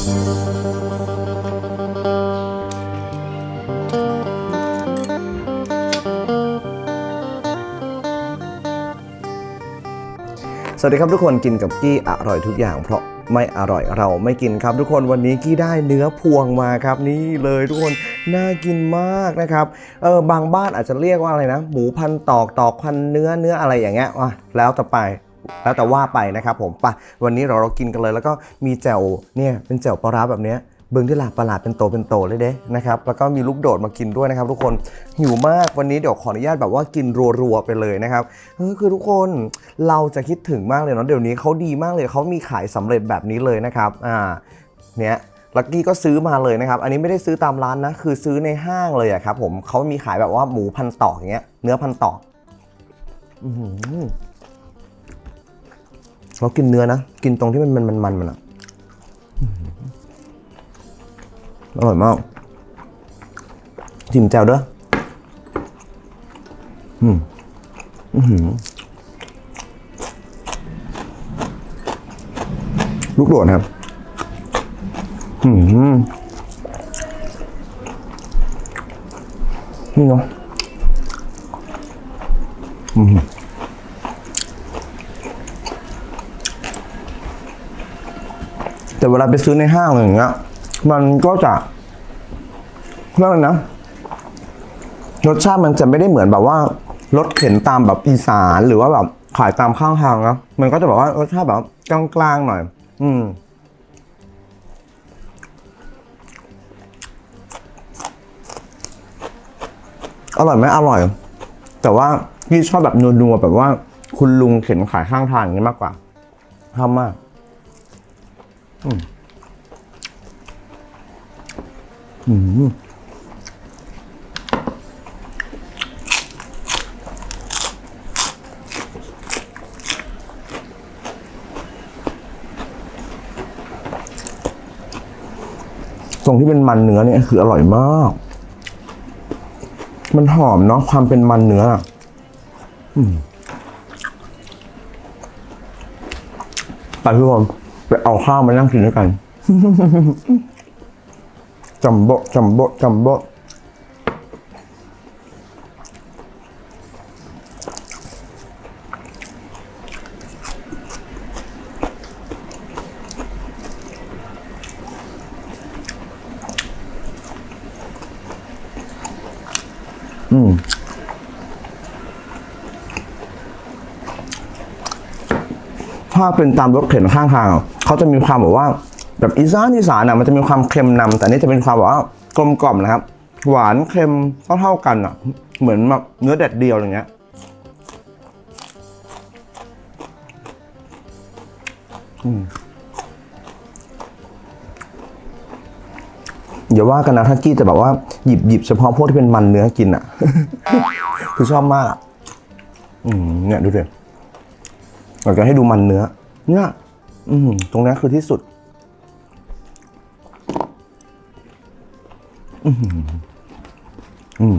สวัสดีครับทุกคนกินกับกี้อร่อยทุกอย่าง เพราะไม่อร่อยเราไม่กินครับ ทุกคนวันนี้กี้ได้เนื้อพวงมาครับ นี่เลยทุกคนน่ากินมากนะครับเออบางบ้านอาจจะเรียกว่าอะไรนะ หมูพันตอกตอกพันเนื้อเนื้ออะไรอย่างเงี้ยว่ะแล้วต่อไป แล้วแต่ว่าไปนะครับผมปะวันนี้เราเรากินกันเลย แล้วก็มีแจ่วเนี่ยเป็นแจ่วปลาร้าแบบเนี้ยเบิ้งที่หลาประหลาดเป็นโตเป็นโตเลยเด้นะครับแล้วก็มีลูกโดดมากินด้วยนะครับ ทุกคนหิวมากวันนี้เดี๋ยวขออนุญาตแบบว่ากินรัวๆไปเลยนะครับคือทุกคนเราจะคิดถึงมากเลยเนาะเดี๋ยวนี้เขาดีมากเลยเขามีขายสำเร็จแบบนี้เลยนะครับอ่าเนี่ยลักกี้ก็ซื้อมาเลยนะครับ อันนี้ไม่ได้ซื้อตามร้านนะ คือซื้อในห้างเลยอะครับผมเขามีขายแบบว่าหมูพันตอกอย่างเงี้ย เนื้อพันตอกอื เรากินเนื้อนะ กินตรงที่มันมันมันมันมันอะอร่อยมากจิ้มแจ่วเด้ออืมอื้อหือลูกโดดครับ อืมนี่เนาะอืม แต่เว ลาไปซื้อในห้างอะไรอย่างเงี้ย มันก็จะเรียกอะไรนะรสชาติมันจะไม่ได้เหมือนแบบว่ารถเข็นตามแบบอีสานหรือว่าแบบขายตามข้างทางนะมันก็จะแบบว่ารสชาติแบบกลางๆหน่อย อืมอร่อยไหมอร่อย แต่ว่าพี่ชอบแบบนัวๆแบบว่า คุณลุงเข็นขายข้างทางอย่างนี้มากกว่าชอบมาก อืมตรงที่เป็นมันเนื้อเนี่ยคืออร่อยมาก มันหอมเนาะความเป็นมันเนื้ออะอืมไปพี่บอล ไปเอาข้าวมานั่งกินด้วยกันจัมโบะจัมโบะจัมโบะอื ถ้าเป็นตามรถเข็นข้างทางเขาจะมีความแบบว่า แบบอีสานอีสานอะมันจะมีความเค็มนำแต่นี่จะเป็นความแบบว่ากลมกล่อมนะครับ หวานเค็มเท่าเท่าๆกันอะ เหมือนแบบเนื้อแดดเดียวอย่างเงี้ยอย่าว่ากันนะถ้ากี้จะแบบว่าหยิบหยิบเฉพาะพวกที่เป็นมันเนื้อกินอะ คือชอบมากอะอืมเนี่ยดูดิ เราจะให้ดูมันเนื้อ เนี่ยอืมตรงนี้คือที่สุด อืมอืม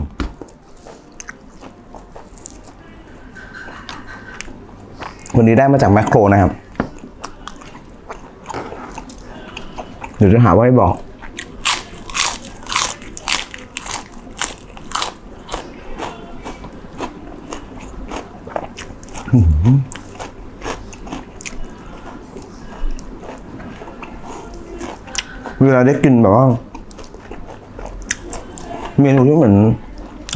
วันนี้ได้มาจากแมคโครนะครับ เดี๋ยวจะหาว่าไม่บอก เวลาได้กินแบบว่าเมนูที่เหมือน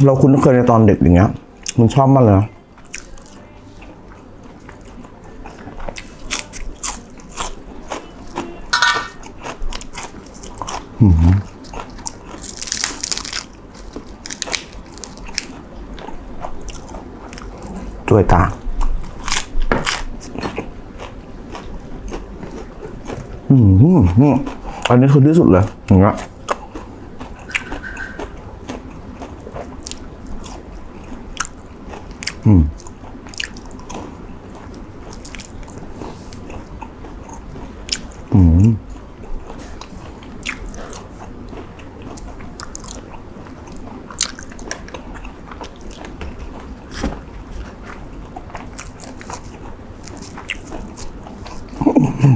เราคุ้นเคยในตอนเด็กอย่างเงี้ย มันชอบมากเลยนะหืมด้วยตาอืมอืม อันนี้คือที่สุดเลยอย่างเงี้ยอืมอืม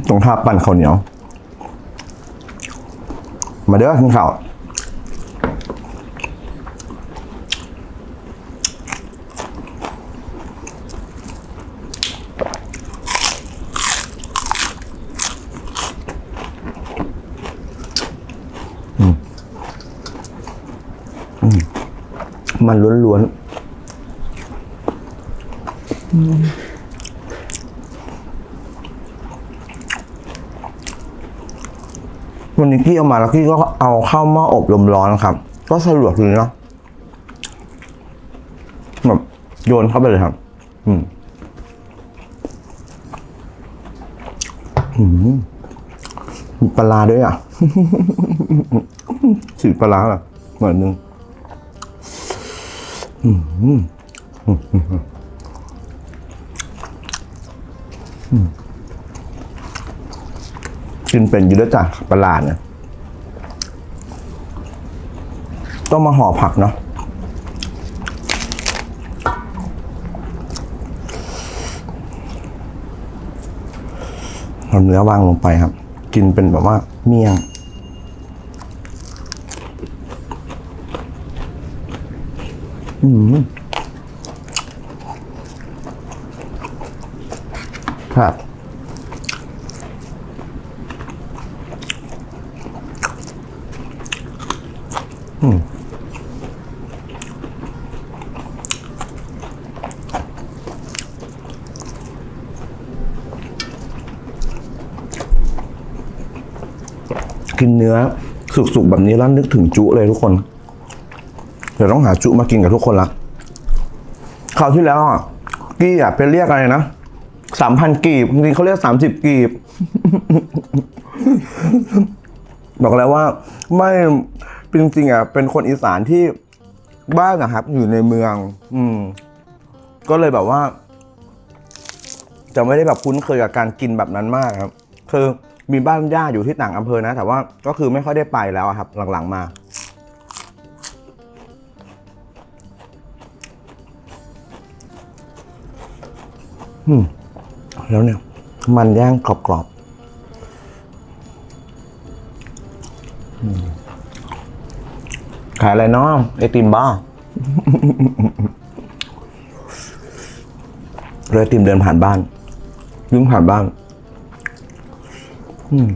ตรงท่าปั่นข้าวเหนียว มาเด้อกินข้าวอืมอืมมันล้วนๆอืม วันนี้กี้เอามาแล้วกี้ก็เอาเข้าหม้ออบลมร้อนครับ ก็สะดวกดีเนาะแบบโยนเข้าไปเลยครับ อืมอืมปลาด้วยอะสีปลาร้าแบบเหมือนนึงอืม กินเป็นอยู่ด้วยจ้ะปลาร้าเนี่ยต้องมาห่อผักเนาะเอาเนื้อวางลงไปครับ กินเป็นแบบว่าเมี่ยงอืมครับ เนื้อสุกๆแบบนี้แล้วนึกถึงจุเลยทุกคน เดี๋ยวต้องหาจุมากินกับทุกคนละคราวที่แล้วอะกี้อะเป็นเรียกอะไรนะสามพันกีบจริงเขาเรียกสามสิบกีบ บอกแล้วว่า ไม่จริงๆอะเป็นคนอีสานที่บ้านนะครับ อยู่ในเมือง อืม ก็เลยแบบว่า จะไม่ได้แบบคุ้นเคยกับการกินแบบนั้นมากครับ คือ มีบ้านญาอยู่ที่ต่างอำเภอนะ แต่ว่าก็คือไม่ค่อยได้ไปแล้วครับ หลังๆมาอืมแล้วเนี่ย มันย่างกรอบๆอืมขายอะไรเนาะไอติมบ้าเลยไอติมเดินผ่านบ้านวิ่งผ่านบ้าน อืม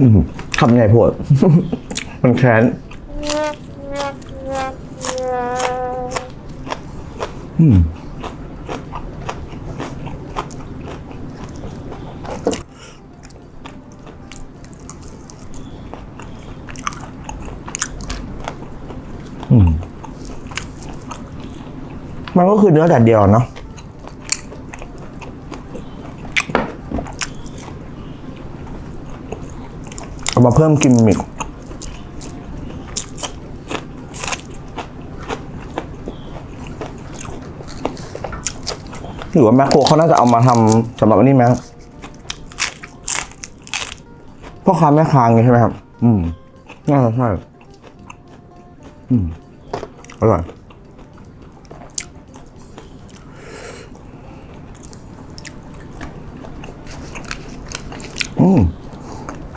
อืมทำไงพวดมันแค้นอืมอืมมันก็คือเนื้อแต่เดียวเนาะ มาเพิ่มกิมมิคหรือว่าแมคโครเขาน่าจะเอามาทำสำหรับอันนี้ไหมพ่อค้าแม่ค้าไงใช่ไหมครับ อืมน่าจะใช่อืมอร่อย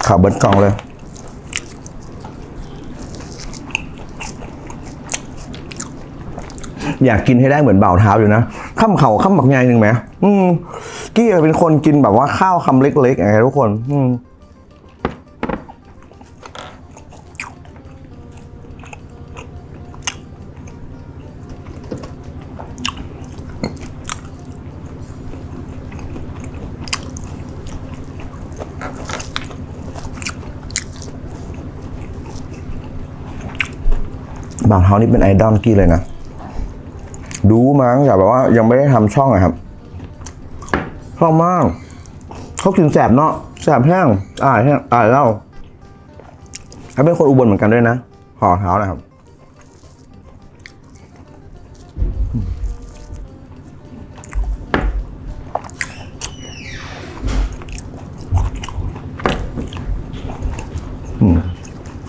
ข่าวเบิร์ดกล่องเลย อยากกินให้ได้เหมือนเบาเท้าอยู่นะข้ามเขาข้ามบักไงหนึ่งไหมอืมกี้เป็นคนกินแบบว่าข้าวคำเล็กๆไรทุกคน อืม บางเท้านี่เป็นไอดอลกี้เลยนะ ดูมาตั้งแต่แบบว่ายังไม่ได้ทำช่องอะครับชอบมากเขากินแสบเนาะแสบแห้งอ่ายแห้งอ่ายเล่าเขาเป็นคนอุบลเหมือนกันด้วยนะห่อเท้านะครับ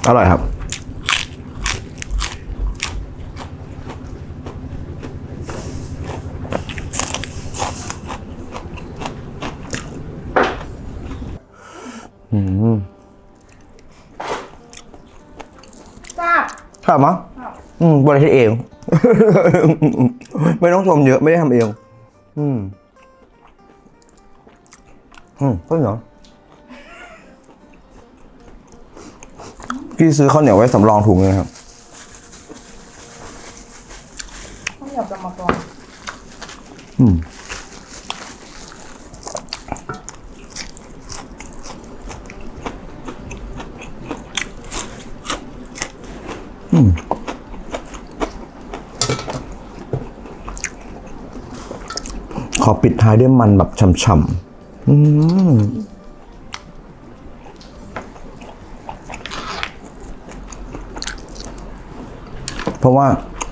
อร่อยครับ อืมทราบครับมั้งอืมบริเทศเอง ไม่ต้องชมเยอะ ไม่ได้ทำเอง อืม อืมก็เหรอพี่ซื้อข้าวเหนียวไว้สำรองถุงเลยครับ ข้าวเหนียวกับมะกรองอืม ปิดท้ายด้วยมันแบบฉ่ำๆเพราะว่า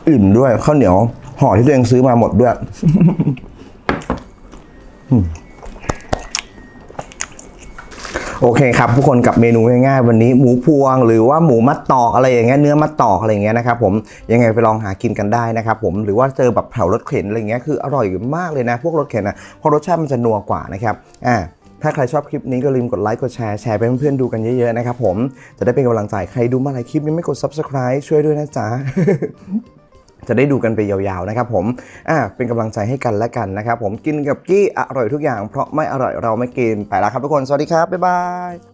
อิ่มด้วยข้าวเหนียวห่อที่ตัวเองซื้อมาหมดด้วย โอเคครับทุกคนกับเมนูง่ายๆวันนี้หมูพวง หรือว่าหมูมัดตอกอะไรอย่างเงี้ยเนื้อมัดตอกอะไรอย่างเงี้ยนะครับผมยังไงไปลองหากินกันได้นะครับผมหรือว่าเจอแบบแถวรถเข็นอะไรเงี้ยคืออร่อยมากเลยนะ พวกรถเข็นนะเพราะรสชาติมันจะนัวกว่านะครับอ่าถ้าใครชอบคลิปนี้ก็ลืมกดไลค์กดแชร์แชร์ไปเพื่อนๆดูกันเยอะๆนะครับผมจะได้เป็นกำลังใจใครดูมาหลายคลิปยังไม่กด subscribe ช่วยด้วยนะจ๊ะ จะได้ดูกันไปยาวๆนะครับผม อ่า เป็นกำลังใจให้กันและกันนะครับผม กินกับกี้อร่อยทุกอย่าง เพราะไม่อร่อยเราไม่กิน ไปแล้วครับทุกคน สวัสดีครับ บ๊ายบาย